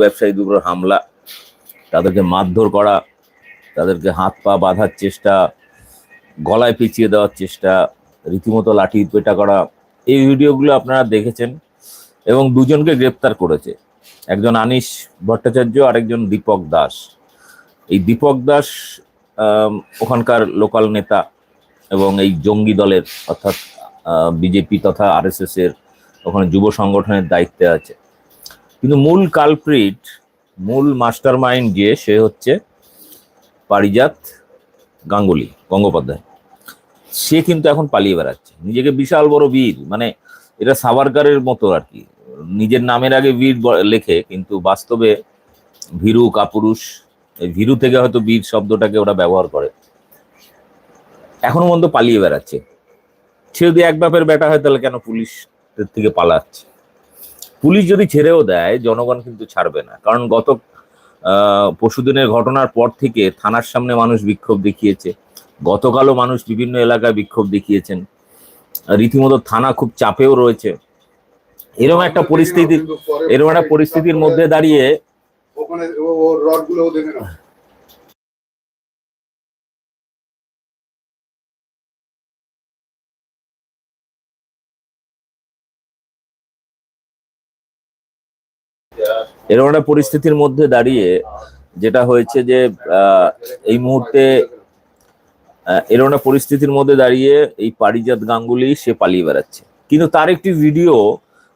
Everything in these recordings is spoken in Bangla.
ব্যবসায়ীদের উপর হামলা, তাদেরকে মারধর করা, তাদেরকে হাত পা বাঁধার চেষ্টা, গলায় পেঁচিয়ে দেওয়ার চেষ্টা, রীতিমতো লাঠি পেটা করা, এই ভিডিওগুলো আপনারা দেখেছেন এবং দুজনকে গ্রেপ্তার করেছে। একজন আনিস ভট্টাচার্য, আরেকজন দীপক দাস। এই দীপক দাস ওখানকার লোকাল নেতা এবং এই জঙ্গি দলের, অর্থাৎ বিজেপি তথা আরএসএস এর ওখানে যুব সংগঠনের দায়িত্বে আছে। কিন্তু মূল কালপ্রিট মূল মাস্টার মাইন্ড যে, সে হচ্ছে পারিজাত গাঙ্গুলি, গঙ্গোপাধ্যায়। সে কিন্তু এখন পালিয়ে বেড়াচ্ছে। নিজেকে বিশাল বড় বীর মানে এটা সাভারকারের মতো আর কি। নিজের নামের আগে বীর লেখে, কিন্তু বাস্তবে ভীরু, কাপুরুষ ভীরু থেকে হয়তো বীর শব্দটাকে ওরা ব্যবহার করে। এখনও পর্যন্ত পালিয়ে বেড়াচ্ছে। সে যদি এক বাপের বেটা হয়, তাহলে কেন পুলিশ থেকে পালাচ্ছে? পুলিশ যদি ছেড়েও দেয় জনগণ কিন্তু ছাড়বে না। কারণ গত আহ, পরশুদিনের ঘটনার পর থেকে থানার সামনে মানুষ বিক্ষোভ দেখিয়েছে। গতকালও মানুষ বিভিন্ন এলাকায় বিক্ষোভ দেখিয়েছেন। রীতিমতো থানা খুব চাপেও রয়েছে। এরকম একটা পরিস্থিতি এরকম একটা পরিস্থিতির মধ্যে দাঁড়িয়ে ওখানে এরকম পরিস্থিতির মধ্যে দাঁড়িয়ে যেটা হয়েছে যে এই মুহূর্তে এরকম পরিস্থিতির মধ্যে দাঁড়িয়ে এই পারিজাত গাঙ্গুলি সে পালিয়ে বেড়াচ্ছে। কিন্তু তার একটি ভিডিও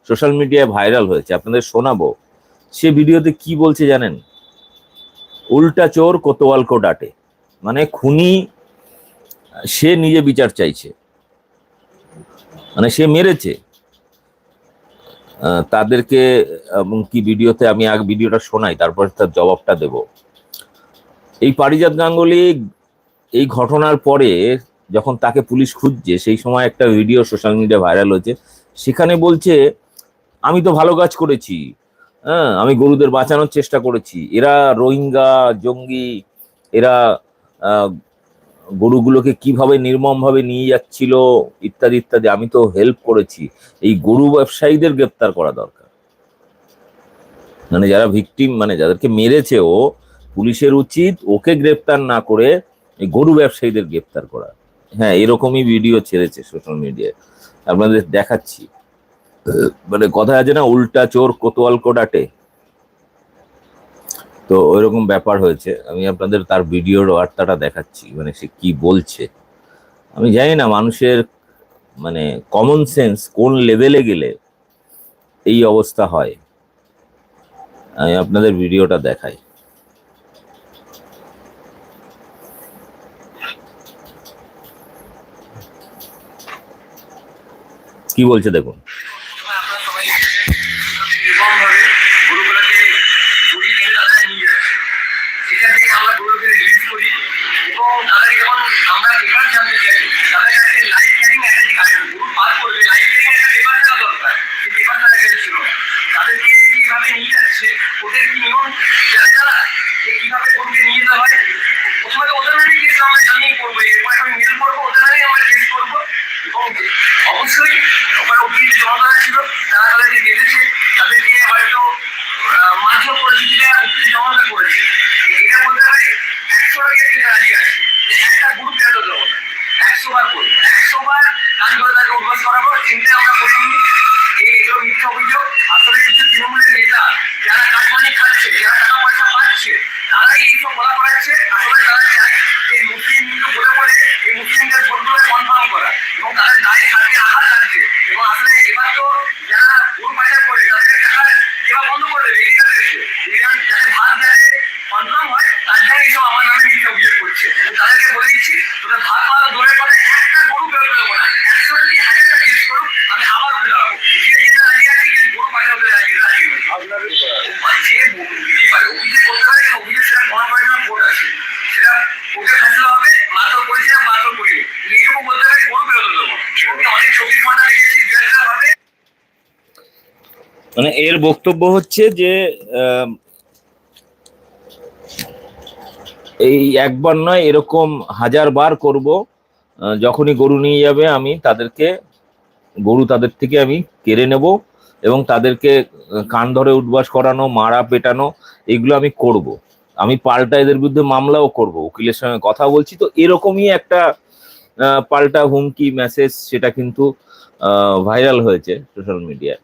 সোশ্যাল মিডিয়ায় ভাইরাল হয়েছে, আপনাদের শোনাবো। সে ভিডিওতে কি বলছে জানেন? উল্টা চোর কোতোয়াল কো ডাটে। মানে খুনি, সে নিজে বিচার চাইছে। মানে সে মেরেছে। তাদেরকে কি ভিডিওতে আমি আগে ভিডিওটা শোনাই, তারপর তার জবাবটা দেব। এই পারিজাত গাঙ্গুলি এই ঘটনার পরে যখন তাকে পুলিশ খুঁজছে, সেই সময় একটা ভিডিও সোশ্যাল মিডিয়া ভাইরাল হয়েছে। সেখানে বলছে, আমি তো ভালো কাজ করেছি হ্যাঁ আমি গরুদের বাঁচানোর চেষ্টা করেছি। এরা রোহিঙ্গা, জঙ্গি, এরা গরুগুলোকে কীভাবে নির্মমভাবে নিয়ে যাচ্ছিল, ইত্যাদি ইত্যাদি, আমি তো হেল্প করেছি। এই গরু ব্যবসায়ীদের গ্রেপ্তার করা দরকার। মানে যারা ভিকটিম মানে যাদেরকে মেরেছে ও পুলিশের উচিত ওকে গ্রেপ্তার না করে এই গরু ব্যবসায়ীদের গ্রেপ্তার করা। হ্যাঁ এরকমই ভিডিও ছেড়েছে সোশ্যাল মিডিয়ায় আপনাদের দেখাচ্ছি। মানে কথা আছে না, উল্টা চোর কোতোয়াল কোডাটে। তো ওইরকম ব্যাপার হয়েছে। আমি আপনাদের তার ভিডিওর বার্তাটা দেখাচ্ছি মানে সে কি বলছে। আমি জানি না মানুষের মানে কমন সেন্স কোন লেভেলে গেলে এই অবস্থা হয়। আমি আপনাদের ভিডিওটা দেখাই। কি বলছে দেখুন। তারা নিয়ে যাচ্ছে সেখান থেকে আমরা গরুগুলোকে রিলিজ করি এবং তাদের যখন আমরা পেপার জানতে চাই তাদের কাছে লাইফ ক্যারিং একটা কাজ গরু পার করবে লাইফ ক্যারিং একটা পেপার থাকা দরকার সেই পেপার তাদের কাছে ছিল তাদেরকে কীভাবে নিয়ে যাচ্ছে ওদের কি নিয়ম জানে তারা যে কীভাবে গরুকে নিয়ে যাওয়া হয় প্রথমে তো ওদের নামে কেস আমরা জানিয়ে করব এরপর আমি মেল করব ওদের নামেই আমরা কেস করব এবং অবশ্যই ওখানে উকিল জনতা ছিল, তারা তাদেরকে বেঁধেছে তাদেরকে হয়তো করেছে যেটা উকিল করেছে। এটা বলতে পারি একশো টাকা দিতে রাজি আছে একটা গ্রুপ ফেরত দেবো একশো বার করব একশো বার গান করে তাকে অভ্যাস করাবো চিন্তা আমরা এই এগুলো মিথ্যা অভিযোগ। আসলে কিছু তৃণমূলের নেতা, যারা কাঠমানি খাচ্ছে, যারা টাকা পয়সা পাচ্ছে, তারাই এইসব বলা করাচ্ছে। আসলে তারা চায় এই মুসলিম হিন্দু বলে বলে এই মুসলিমদের ভোটগুলো কনফার্ম করা এবং তাদের দায়ে হাতে আঘাত লাগছে। এবং আসলে এবার তো যারা ভোট পাচার করে, তাদের টাকা বন্ধ করে দেবে এবার যাতে ভাত যাতে কনফার্ম হয়, তার জন্য এইসব আমার নামে মিথ্যা অভিযোগ করছে। তাদেরকে বলে দিচ্ছি তোরা ভাত পাওয়া দূরের পরে একটা গরু দেবো না। একশো যদি হাজারটা কেস করুক, আমি আবার গরু পাচার বক্তব্য হচ্ছে যে এই একবার নয়, এরকম হাজার বার করব যখনই গরু নিয়ে যাবে আমি তাদেরকে, গরু তাদের থেকে আমি কেড়ে নেব এবং তাদেরকে কান ধরে উদ্বাস করানো, মারা পেটানো, এগুলো আমি করব। আমি পাল্টা এদের বিরুদ্ধে মামলাও করব, উকিলের সঙ্গে কথা বলছি। তো এরকমই একটা পাল্টা হুমকি মেসেজ সেটা কিন্তু ভাইরাল হয়েছে সোশ্যাল মিডিয়ায়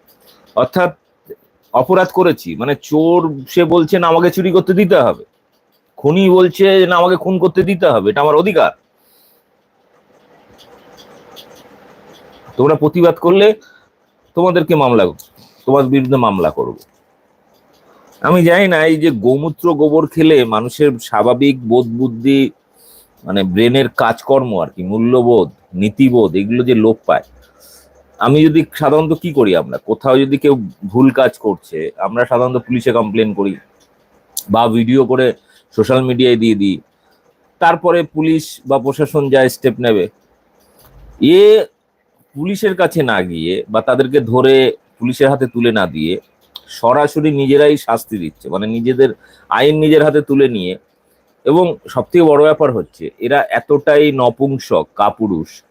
অর্থাৎ অপরাধ করেছি। মানে চোর সে বলছে না, আমাকে চুরি করতে দিতে হবে। খুনি বলছে না, আমাকে খুন করতে দিতে হবে। এটা আমার অধিকার। তোমরা প্রতিবাদ করলে তোমাদেরকে মামলা তোমার বিরুদ্ধে মামলা করব। আমি জানি না, এই যে গোমূত্র গোবর খেলে মানুষের স্বাভাবিক বোধ বুদ্ধি মানে ব্রেনের কাজকর্ম আর কি, মূল্যবোধ, নীতিবোধ, এগুলো যে লোপ পায়। আমি যদি সাধারণত কি করি আমরা? কোথাও যদি কেউ ভুল কাজ করছে, আমরা সাধারণত পুলিশে কমপ্লেন করি বা ভিডিও করে সোশ্যাল মিডিয়ায় দিয়ে দিই। তারপরে পুলিশ বা প্রশাসন যা স্টেপ নেবে। এ পুলিশের কাছে না গিয়ে বা তাদেরকে ধরে পুলিশের হাতে তুলে না দিয়ে সরাসরি নিজেরাই শাস্তি দিচ্ছে। মানে নিজেদের আইন নিজের হাতে তুলে নিয়ে। এবং সবথেকে বড় ব্যাপার হচ্ছে, এরা এতটাই নপুংসক, কাপুরুষ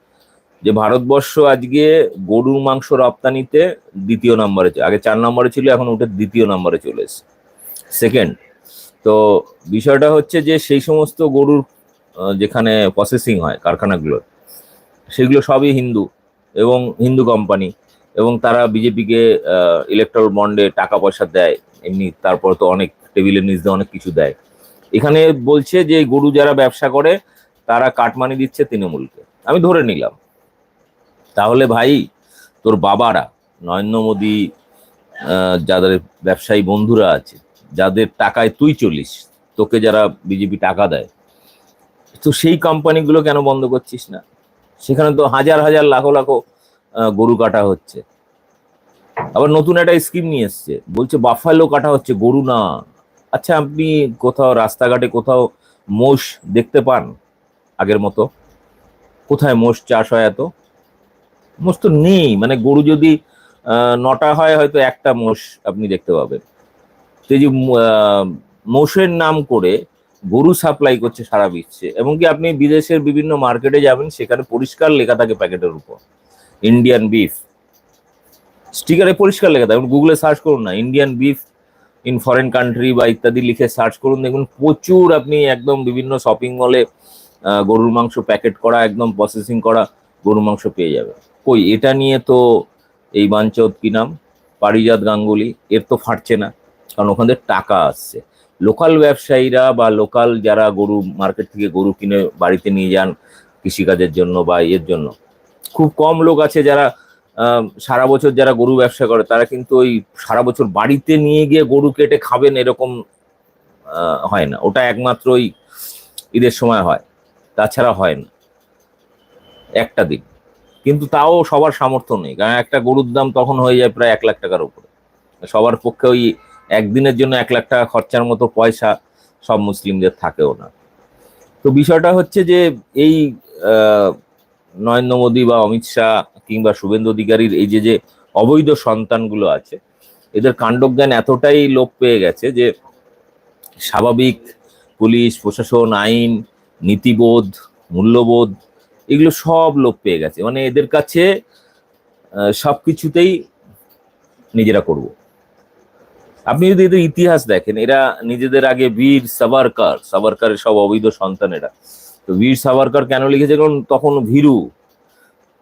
যে ভারতবর্ষ আজকে গরুর মাংস রপ্তানিতে দ্বিতীয় নম্বরে আগে চার নম্বরে ছিল, এখন উঠে দ্বিতীয় নম্বরে চলে এসেছে। সেকেন্ড তো বিষয়টা হচ্ছে যে সেই সমস্ত গরুর যেখানে প্রসেসিং হয় কারখানাগুলো সেগুলো সবই হিন্দু এবং হিন্দু কোম্পানি এবং তারা বিজেপিকে ইলেকট্রাল বন্ডে টাকা পয়সা দেয়, এমনি তারপর তো অনেক টেবিলের নিচ দিয়ে অনেক কিছু দেয়। এখানে বলছে যে গরু যারা ব্যবসা করে, তারা কাটমানি দিচ্ছে তৃণমূলকে। আমি ধরে নিলাম। তাহলে ভাই, তোর বাবারা, নরেন্দ্র মোদী যাদের ব্যবসায়ী বন্ধুরা আছে, যাদের টাকায় তুই চলিস, তোকে যারা বিজেপি টাকা দেয়, তো সেই কোম্পানিগুলো কেন বন্ধ করছিস না? সেখানে তো হাজার হাজার, লাখো লাখো গরু কাটা হচ্ছে। আবার নতুন একটা স্কিম নিয়ে এসছে, বলছে বাফালো কাটা হচ্ছে, গরু না। আচ্ছা আপনি কোথাও, রাস্তাঘাটে কোথাও মোষ দেখতে পান আগের মতো? কোথায় মোষ চাষ হয় এত? মোষ তো নেই। মানে গরু যদি নটা হয়, হয়তো একটা মোষ আপনি দেখতে পাবেন। এই যে মোষের নাম করে গরু সাপ্লাই করছে সারা বিশ্বে। এবং কি আপনি বিদেশের বিভিন্ন মার্কেটে যাবেন, সেখানে পরিষ্কার লেখা থাকে প্যাকেটের উপর। ইন্ডিয়ান বিফ স্টিকারে পরিষ্কার লেখা থাকে। গুগলে সার্চ করুন না Indian beef in foreign country বা ইত্যাদি লিখে সার্চ করুন। দেখুন, প্রচুর আপনি একদম বিভিন্ন শপিং মলে গরুর মাংস প্যাকেট করা, একদম প্রসেসিং করা গরুর মাংস পেয়ে যাবে কই, এটা নিয়ে তো এই বাঞ্চত কি নাম? পারিজাত গাঙ্গুলি, এর তো ফাটছে না, কারণ ওখান টাকা আসছে। লোকাল ব্যবসায়ীরা বা লোকাল যারা গরু, মার্কেট থেকে গরু কিনে বাড়িতে নিয়ে যান কৃষিকাজের জন্য বা এর জন্য, খুব কম লোক আছে যারা সারা বছর যারা গরু ব্যবসা করে, তারা কিন্তু ওই সারা বছর বাড়িতে নিয়ে গিয়ে গরু কেটে খাবেন এরকম হয় না। ওটা একমাত্র ওই ঈদের সময় হয়, তাছাড়া হয় না। একটা দিন। কিন্তু তাও সবার সামর্থ্য নেই। কারণ একটা গরুর দাম তখন হয়ে যায় প্রায় এক লাখ টাকার উপরে। সবার পক্ষে ওই একদিনের জন্য এক লাখ টাকা খরচার মতো পয়সা সব মুসলিমদের থাকেও না। তো বিষয়টা হচ্ছে যে এই নরেন্দ্র মোদী বা অমিত শাহ কিংবা শুভেন্দু অধিকারীর এই যে যে অবৈধ সন্তানগুলো আছে, এদের কাণ্ডজ্ঞান এতটাই লোপ পেয়ে গেছে যে স্বাভাবিক পুলিশ, প্রশাসন, আইন, নীতিবোধ, মূল্যবোধ এগুলো সব লোপ পেয়ে গেছে। মানে এদের কাছে আহ, সবকিছুতেই নিজেরা করব। আপনি যদি এদের ইতিহাস দেখেন এরা নিজেদের আগে বীর সাভারকার সাভারকারের সব অবৈধ সন্তান এরা। তো বীর সাভারকার কেন লিখেছে? কারণ তখন ভীরু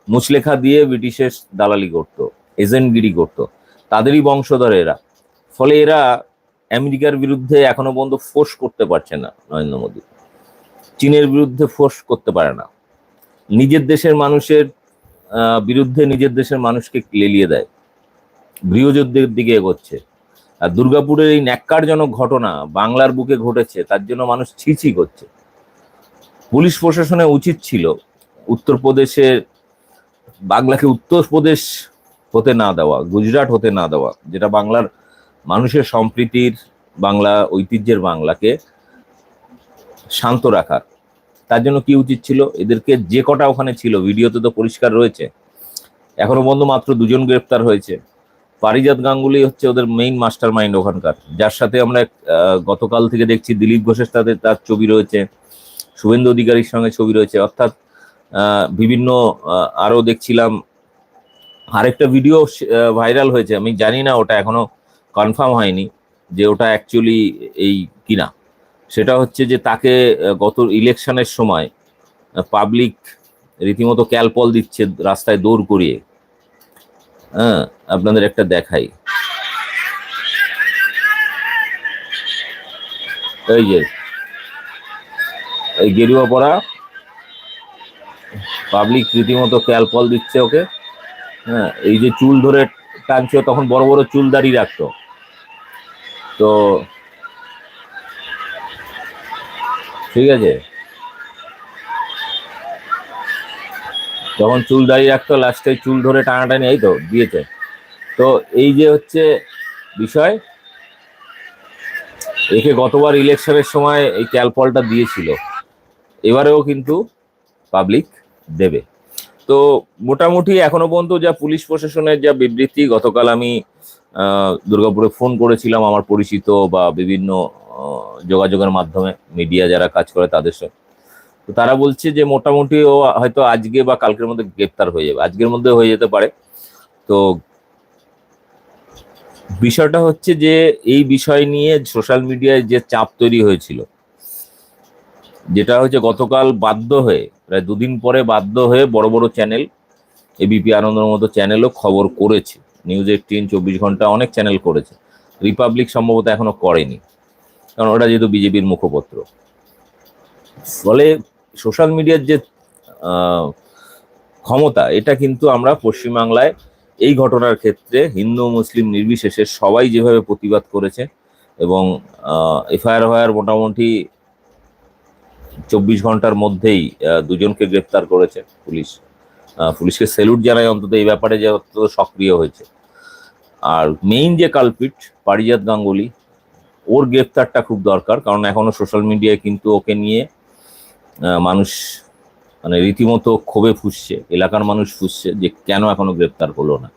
মুচলেখা দিয়ে ব্রিটিশের দালালি করত এজেন্টগিরি করত। তাদেরই বংশধর এরা। ফলে এরা আমেরিকার বিরুদ্ধে এখনও পর্যন্ত ফোর্স করতে পারছে না নরেন্দ্র মোদী। চীনের বিরুদ্ধে ফোর্স করতে পারে না। নিজের দেশের মানুষের বিরুদ্ধে নিজের দেশের মানুষকে লেলিয়ে দেয়। গৃহযুদ্ধের দিকে এগোচ্ছে। আর দুর্গাপুরের এই ন্যাক্কারজনক ঘটনা বাংলার বুকে ঘটেছে, তার জন্য মানুষ ছিছি করছে। পুলিশ প্রশাসনে উচিত ছিল উত্তরপ্রদেশের, বাংলাকে উত্তরপ্রদেশ হতে না দেওয়া, গুজরাট হতে না দেওয়া, যেটা বাংলার মানুষের সম্প্রীতির বাংলা, ঐতিহ্যের বাংলাকে শান্ত রাখার। তার জন্য কি উচিত ছিল? এদেরকে যে কটা ওখানে ছিল ভিডিওতে তো পরিষ্কার রয়েছে। এখনও পর্যন্ত মাত্র দুজন গ্রেপ্তার হয়েছে। পারিজাত গাঙ্গুলি হচ্ছে ওদের মেইন মাস্টার মাইন্ড ওখানকার। যার সাথে আমরা গতকাল থেকে দেখছি দিলীপ ঘোষের সাথে তার ছবি রয়েছে শুভেন্দু অধিকারীর সঙ্গে ছবি রয়েছে। অর্থাৎ বিভিন্ন আহ, আরও দেখছিলাম। আরেকটা ভিডিও ভাইরাল হয়েছে। আমি জানি না ওটা এখনও কনফার্ম হয়নি যে ওটা অ্যাকচুয়ালি এই কিনা। সেটা হচ্ছে যে তাকে গত ইলেকশনের সময় পাবলিক রীতিমতো ক্যালপল দিচ্ছে রাস্তায় দৌড় করিয়ে। হ্যাঁ আপনাদের একটা দেখাই। এই যে, এই গেরুয়া পরা, পাবলিক রীতিমতো ক্যালপল দিচ্ছে ওকে। হ্যাঁ এই যে চুল ধরে টানছে, তখন বড় বড় চুল দাড়ি রাখতো। তো ঠিক আছে? যখন চুল দাঁড়িয়ে রাখতো লাস্টে চুল ধরে টানাটানি, এই তো, দিয়েছে। তো এই যে হচ্ছে বিষয়, একে গতবার ইলেকশনের সময় এই ক্যালপলটা দিয়েছিল। এবারেও কিন্তু পাবলিক দেবে। তো মোটামুটি এখনও পর্যন্ত যা পুলিশ প্রশাসনের যা বিবৃতি, গতকাল আমি দুর্গাপুরে ফোন করেছিলাম আমার পরিচিত বা বিভিন্ন যোগাযোগের মাধ্যমে মিডিয়া যারা কাজ করে তাদের সঙ্গে। তো তারা বলছে যে মোটামুটি ও হয়তো আজকে বা কালকের মধ্যে গ্রেপ্তার হয়ে যাবে। আজকের মধ্যে হয়ে যেতে পারে। তো বিষয়টা হচ্ছে যে এই বিষয় নিয়ে সোশ্যাল মিডিয়ায় যে চাপ তৈরি হয়েছিল, যেটা হচ্ছে গতকাল বাধ্য হয়ে, প্রায় দুদিন পরে বাধ্য হয়ে বড় বড় চ্যানেল এবিপি আনন্দের মতো চ্যানেলও খবর করেছে। নিউজ এইটিন চব্বিশ ঘণ্টা অনেক চ্যানেল করেছে। রিপাবলিক সম্ভবত এখনও করেনি। কারণ ওটা যেহেতু বিজেপির মুখপত্র। ফলে সোশ্যাল মিডিয়ার যে ক্ষমতা, এটা কিন্তু আমরা পশ্চিমবাংলায় এই ঘটনার ক্ষেত্রে হিন্দু, মুসলিম নির্বিশেষে সবাই যেভাবে প্রতিবাদ করেছে এবং এফআইআর হওয়ার মোটামুটি চব্বিশ ঘণ্টার মধ্যেই দুজনকে গ্রেপ্তার করেছে পুলিশ। পুলিশকে স্যালুট জানায় অন্তত এই ব্যাপারে যে অত্যন্ত সক্রিয় হয়েছে। আর মেইন যে কালপিট পারিজাত গাঙ্গুলি ওর গ্রেপ্তারটা খুব দরকার, কারণ এখনও সোশ্যাল মিডিয়ায় কিন্তু ওকে নিয়ে মানুষ মানে রীতিমতো ক্ষোভে ফুসছে, এলাকার মানুষ ফুসছে যে কেন এখনও গ্রেপ্তার হলো না।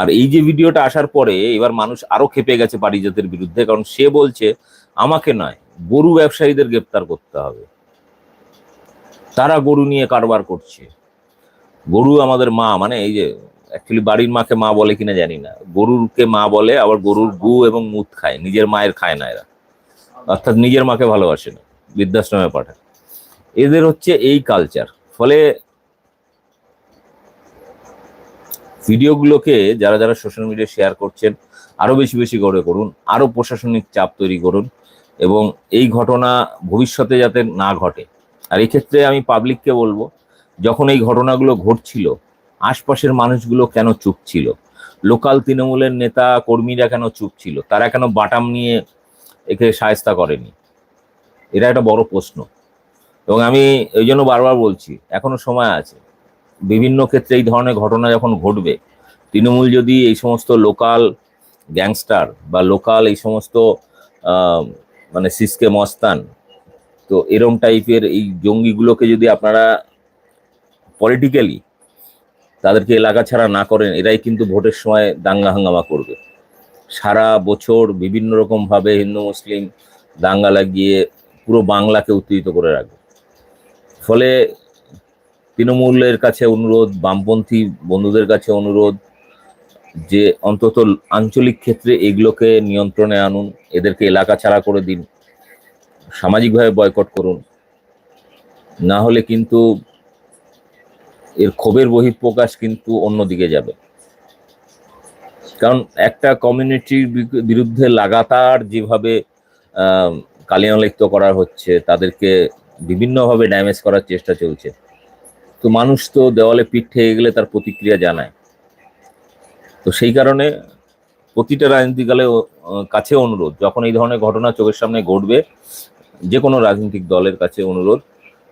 আর এই যে ভিডিওটা আসার পরে এবার মানুষ আরও খেপে গেছে পারিজাতের বিরুদ্ধে, কারণ সে বলছে, আমাকে নয়, গরু ব্যবসায়ীদের গ্রেপ্তার করতে হবে। তারা গরু নিয়ে কারবার করছে। গরু আমাদের মা মানে এই যে অ্যাকচুয়ালি বাড়ির মাকে মা বলে কিনা জানি না। গরুরকে মা বলে, আবার গরুর গু এবং মুত খায়। নিজের মায়ের খায় না এরা। অর্থাৎ নিজের মাকে ভালোবাসে না। বৃদ্ধাশ্রমে পাঠায়। এদের হচ্ছে এই কালচার ফলে ভিডিওগুলোকে যারা যারা সোশ্যাল মিডিয়ায় শেয়ার করছেন, আরও বেশি বেশি করে করুন। আরও প্রশাসনিক চাপ তৈরি করুন। এবং এই ঘটনা ভবিষ্যতে যাতে না ঘটে। আর এই ক্ষেত্রে আমি পাবলিককে বলব, যখন এই ঘটনাগুলো ঘটছিল আশপাশের মানুষগুলো কেন চুপ ছিল? লোকাল তৃণমূলের নেতা, কর্মীরা কেন চুপ ছিল? তারা কেন বাটাম নিয়ে একে সায়স্তা করেনি? এটা একটা বড় প্রশ্ন। এবং আমি এই জন্য বারবার বলছি, এখনও সময় আছে। বিভিন্ন ক্ষেত্রে এই ধরনের ঘটনা যখন ঘটবে, তৃণমূল যদি এই সমস্ত লোকাল গ্যাংস্টার বা লোকাল এই সমস্ত মানে সিসকে মস্তান, তো এরম টাইপের এই জঙ্গিগুলোকে যদি আপনারা পলিটিক্যালি তাদেরকে এলাকা ছাড়া না করেন, এরাই কিন্তু ভোটের সময় দাঙ্গা হাঙ্গামা করবে। সারা বছর বিভিন্ন রকম ভাবে হিন্দু, মুসলিম দাঙ্গা লাগিয়ে পুরো বাংলাকে উত্তেজিত করে রাখবে। ফলে তৃণমূলের কাছে অনুরোধ, বামপন্থী বন্ধুদের কাছে অনুরোধ যে অন্তত আঞ্চলিক ক্ষেত্রে এগুলোকে নিয়ন্ত্রণে আনুন, এদেরকে এলাকা ছাড়া করে দিন, সামাজিকভাবে বয়কট করুন। না হলে কিন্তু এর ক্ষোভের বহিঃপ্রকাশ কিন্তু অন্যদিকে যাবে। কারণ একটা কমিউনিটির বিরুদ্ধে লাগাতার যেভাবে কালিয়ালিপ্ত করা হচ্ছে, তাদেরকে বিভিন্নভাবে ড্যামেজ করার চেষ্টা চলছে। তো মানুষ তো দেওয়ালে পিঠ থেকে গেলে তার প্রতিক্রিয়া জানায়। তো সেই কারণে প্রতিটা রাজনৈতিক দলের কাছে অনুরোধ, যখন এই ধরনের ঘটনা চোখের সামনে ঘটবে যে কোনো রাজনৈতিক দলের কাছে অনুরোধ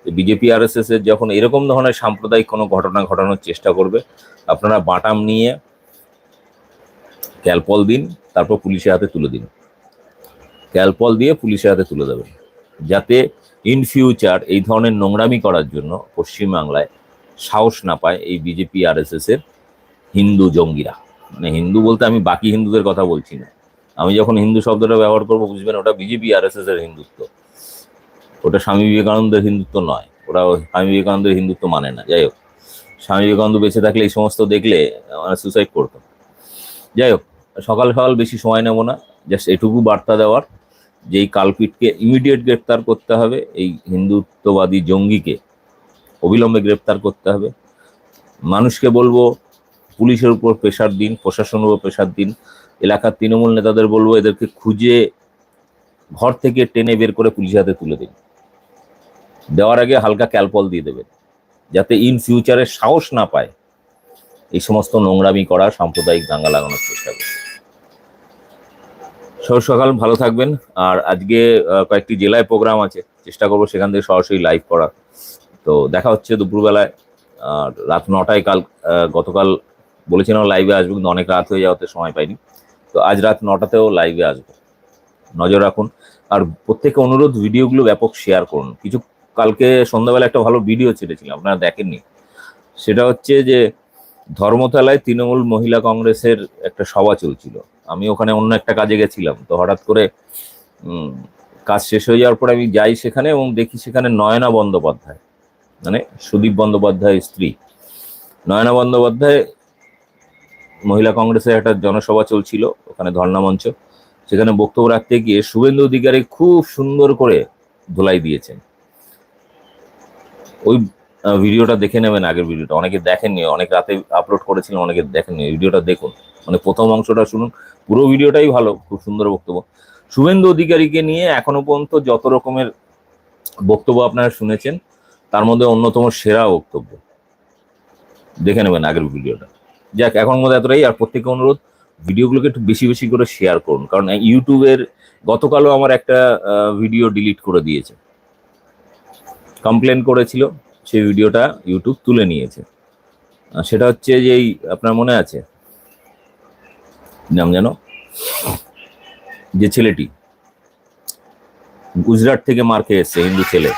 বিজেপি আর এস এর যখন এরকম ধরনের সাম্প্রদায়িক কোনো ঘটনা ঘটানোর চেষ্টা করবে, আপনারা বাটাম নিয়ে ক্যালপল দিন, তারপর পুলিশের হাতে তুলে দিন। ক্যালপল দিয়ে পুলিশের হাতে তুলে দেবেন। যাতে ইন ফিউচার এই ধরনের নোংরামি করার জন্য পশ্চিমবাংলায় সাহস না পায় এই বিজেপি আর এর হিন্দু জঙ্গিরা। মানে হিন্দু বলতে আমি বাকি হিন্দুদের কথা বলছি না। আমি যখন হিন্দু শব্দটা ব্যবহার করব, বুঝবেন ওটা বিজেপি আর এর হিন্দুত্ব। ওটা স্বামী বিবেকানন্দের হিন্দুত্ব নয়। ওরা স্বামী বিবেকানন্দের হিন্দুত্ব মানে না। যাই হোক, স্বামী বিবেকানন্দ বেঁচে থাকলে এই সমস্ত দেখলে সুসাইড করতাম যাই হোক, সকাল সকাল বেশি সময় নেব না। জাস্ট এটুকু বার্তা দেওয়ার যে এই কালপিটকে ইমিডিয়েট গ্রেপ্তার করতে হবে। এই হিন্দুত্ববাদী জঙ্গিকে অবিলম্বে গ্রেপ্তার করতে হবে। মানুষকে বলব, পুলিশের উপর প্রেশার দিন, প্রশাসনের উপর প্রেশার দিন। এলাকার তৃণমূল নেতাদের বলব, এদেরকে খুঁজে ঘর থেকে টেনে বের করে পুলিশ হাতে তুলে দিন। দেওয়ার আগে হালকা ক্যালপল দিয়ে দেবেন যাতে ইন ফিউচারে সাহস না পায় এই সমস্ত নোংরামি করা সাম্প্রদায়িক দাঙ্গা লাগানোর চেষ্টা করে সকাল সকাল, ভালো থাকবেন। আর আজকে কয়েকটি জেলায় প্রোগ্রাম আছে, চেষ্টা করব সেখান থেকে সরাসরি লাইভ করা তো দেখা হচ্ছে দুপুরবেলায়, আর রাত নটায় কাল গতকাল বলেছিলাম লাইভে আসব, কিন্তু অনেক রাত হয়ে যাওয়াতে সময় পাইনি। তো আজ রাত নটাতেও লাইভে আসব। নজর রাখুন। আর প্রত্যেকে অনুরোধ ভিডিওগুলো ব্যাপক শেয়ার করুন। কিছু কালকে সন্ধ্যাবেলা একটা ভালো ভিডিও ছেড়েছিলাম, আপনারা দেখেননি। সেটা হচ্ছে যে, ধর্মতলায় তৃণমূল মহিলা কংগ্রেসের একটা সভা চলছিল। আমি ওখানে অন্য একটা কাজে গেছিলাম, তো হঠাৎ করে কাজ শেষ হয়ে যাওয়ার পর আমি যাই সেখানে এবং দেখি সেখানে নয়না বন্দ্যোপাধ্যায় মানে সুদীপ বন্দ্যোপাধ্যায়ের স্ত্রী। নয়না বন্দ্যোপাধ্যায় মহিলা কংগ্রেসের একটা জনসভা চলছিল ওখানে ধর্ণা মঞ্চ। সেখানে বক্তব্য রাখতে গিয়ে শুভেন্দু অধিকারী খুব সুন্দর করে ধোলাই দিয়েছেন। ওই ভিডিওটা দেখে নেবেন আগের ভিডিওটা। অনেকে দেখেননি, অনেক রাতে আপলোড করেছিলেন, অনেকে দেখেননি। ভিডিওটা দেখুন। মানে প্রথম অংশটা শুনুন। পুরো ভিডিওটাই ভালো, খুব সুন্দর বক্তব্য। শুভেন্দু অধিকারীকে নিয়ে এখনও পর্যন্ত যত রকমের বক্তব্য আপনারা শুনেছেন, তার মধ্যে অন্যতম সেরা বক্তব্য। দেখে নেবেন আগের ভিডিওটা। যাক, এখন মধ্যে এতটাই। আর প্রত্যেকে অনুরোধ, ভিডিওগুলোকে একটু বেশি বেশি করে শেয়ার করুন। কারণ ইউটিউবের গতকালও আমার একটা ভিডিও ডিলিট করে দিয়েছে। কমপ্লেন করেছিল, সেই ভিডিওটা ইউটিউব তুলে নিয়েছে। সেটা হচ্ছে যে এই, আপনার মনে আছে? নাম যেন যে ছেলেটি গুজরাট থেকে মার খেয়ে এসছে, হিন্দু ছেলে।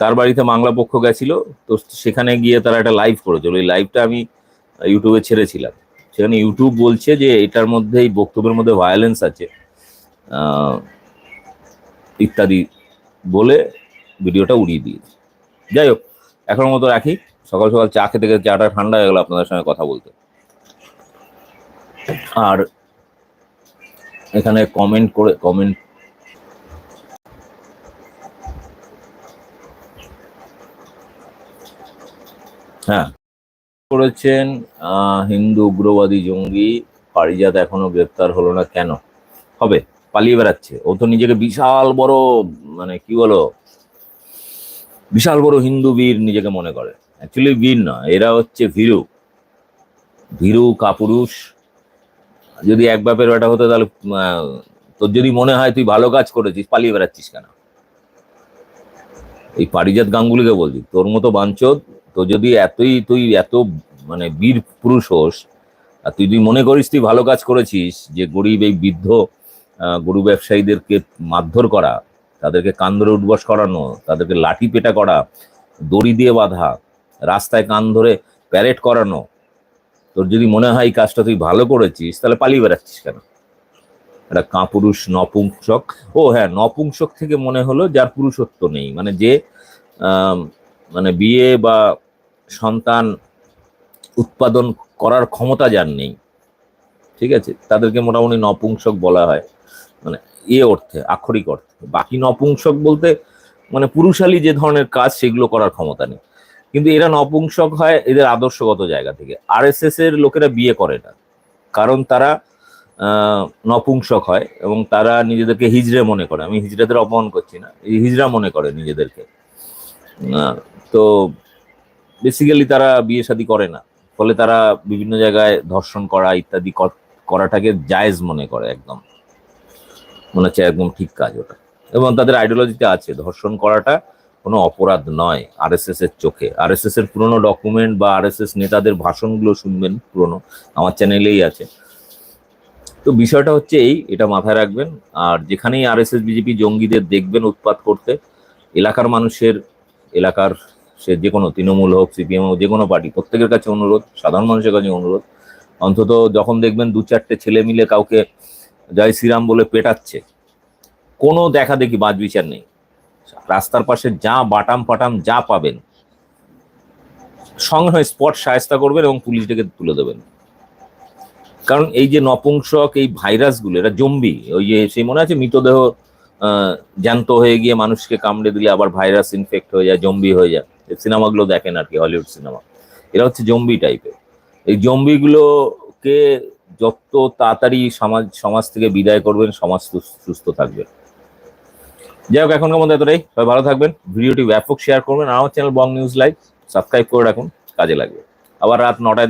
তার বাড়িতে বাংলা পক্ষ গেছিল, তো সেখানে গিয়ে তারা একটা লাইভ করেছিল। ওই লাইভটা আমি ইউটিউবে ছেড়েছিলাম। সেখানে ইউটিউব বলছে যে এটার মধ্যে এই বক্তব্যের মধ্যে ভায়োলেন্স আছে ইত্যাদি বলে ভিডিওটা উড়িয়ে দিয়েছে। যাই হোক এখনের মতো রাখি। সকাল সকাল চা খেতে খেতে চাটা ঠান্ডা হয়ে গেল আপনাদের সঙ্গে কথা বলতে। আর এখানে কমেন্ট করে কমেন্ট হ্যাঁ। করেছেন হিন্দু উগ্রবাদী জঙ্গি পারিজাত এখনও গ্রেপ্তার হলো না কেন? হবে, পালিয়ে বেড়াচ্ছে। ও তো নিজেকে বিশাল বড় মানে কি বলো বিশাল বড় হিন্দু বীর নিজেকে মনে করে। অ্যাকচুয়ালি বীর না, এরা হচ্ছে ভীরু। ভীরু, কাপুরুষ। যদি এক বাপের বেটা হতো তাহলে তোর যদি মনে হয় তুই ভালো কাজ করেছিস, পালিয়ে বেড়াচ্ছিস কেন? এই পারিজাত গাঙ্গুলিকে বলছি, তোর মতো বাঞ্চদ তো যদি এতই, তুই এত মানে বীর পুরুষ হোস, আর তুই যদি মনে করিস তুই ভালো কাজ করেছিস, যে গরিব, এই বৃদ্ধ গরু ব্যবসায়ীদেরকে মারধর করা তাদেরকে কান ধরে উঠবস করানো, তাদেরকে লাঠি পেটা করা, দড়ি দিয়ে বাঁধা, রাস্তায় কান ধরে প্যারেড করানো। তোর যদি মনে হয় কাজটা তুই ভালো করেছিস, তাহলে পালিয়ে বেড়াচ্ছিস কেন? একটা কাপুরুষ, নপুংসক। ও হ্যাঁ নপুংসক থেকে মনে হলো যার পুরুষত্ব নেই। মানে যে মানে বিয়ে বা সন্তান উৎপাদন করার ক্ষমতা যার নেই। ঠিক আছে? তাদেরকে মোটামুটি নপুংসক বলা হয়। মানে এ অর্থে, আক্ষরিক অর্থে। বাকি নপুংসক বলতে মানে পুরুষালী যে ধরনের কাজ, সেগুলো করার ক্ষমতা নেই। কিন্তু এরা নপুংসক হয় এদের আদর্শগত জায়গা থেকে। আর এর লোকেরা বিয়ে করে না। কারণ তারা নপুংসক হয় এবং তারা নিজেদেরকে হিজড়ে মনে করে। আমি হিজড়াদের অপমান করছি না, এই হিজড়া মনে করে নিজেদেরকে। তো বেসিক্যালি তারা বিয়ে শাদী করে না। ফলে তারা বিভিন্ন জায়গায় ধর্ষণ করা ইত্যাদি কর- করাটাকে জায়েজ মনে করে একদম। মনে হচ্ছে একদম ঠিক কাজ ওটা। এবং তাদের আইডিওলজিতে আছে, ধর্ষণ করাটা কোনো অপরাধ নয় আরএসএস এর চোখে। আরএসএস এর পুরনো ডকুমেন্ট বা আরএসএস নেতাদের ভাষণগুলো শুনবেন, পুরনো, আমার চ্যানেলেই আছে। তো বিষয়টা হচ্ছে এই, এটা মাথায় রাখবেন। আর যেখানেই আরএসএস বিজেপি জঙ্গিদের দেখবেন উৎপাত করতে, এলাকার মানুষের, এলাকার সে যে কোনো, তৃণমূল হোক সিপিএম হোক, যে কোনো পার্টি, প্রত্যেকের কাছে অনুরোধ, সাধারণ মানুষের কাছে অনুরোধ। অন্তত যখন দেখবেন দু চারটে ছেলে মিলে কাউকে জয় শ্রীরাম বলে পেটাচ্ছে, কোনো দেখা দেখি বাজ বিচার নেই। রাস্তার পাশে যা বাটাম পাটাম যা পাবেন সঙ্গে স্পট সায়স্তা করবেন এবং পুলিশ ডেকে তুলে দেবেন। কারণ এই যে নপুংসক, এই ভাইরাসগুলো, এটা জম্বি, ওই যে সেই মনে আছে, মৃতদেহ জ্যান্ত হয়ে গিয়ে মানুষকে কামড়ে দিলে আবার ভাইরাস ইনফেক্ট হয়ে যায়, জম্বি হয়ে যায়। সিনেমাগুলো দেখেন আর কি হলিউড সিনেমা। এরা হচ্ছে জম্বি টাইপের এই জম্বিগুলোকে যত তাড়াতাড়ি সমাজ সমাজ থেকে বিদায় করবেন, সমাজ সুস- সুস্থ থাকবে যাই হোক, এখনকার মধ্যে এতটাই। সবাই ভালো থাকবেন, ভিডিওটি ব্যাপক শেয়ার করবেন আমার channel Bong news live subscribe করে রাখুন, কাজে লাগবে। আবার রাত নটায়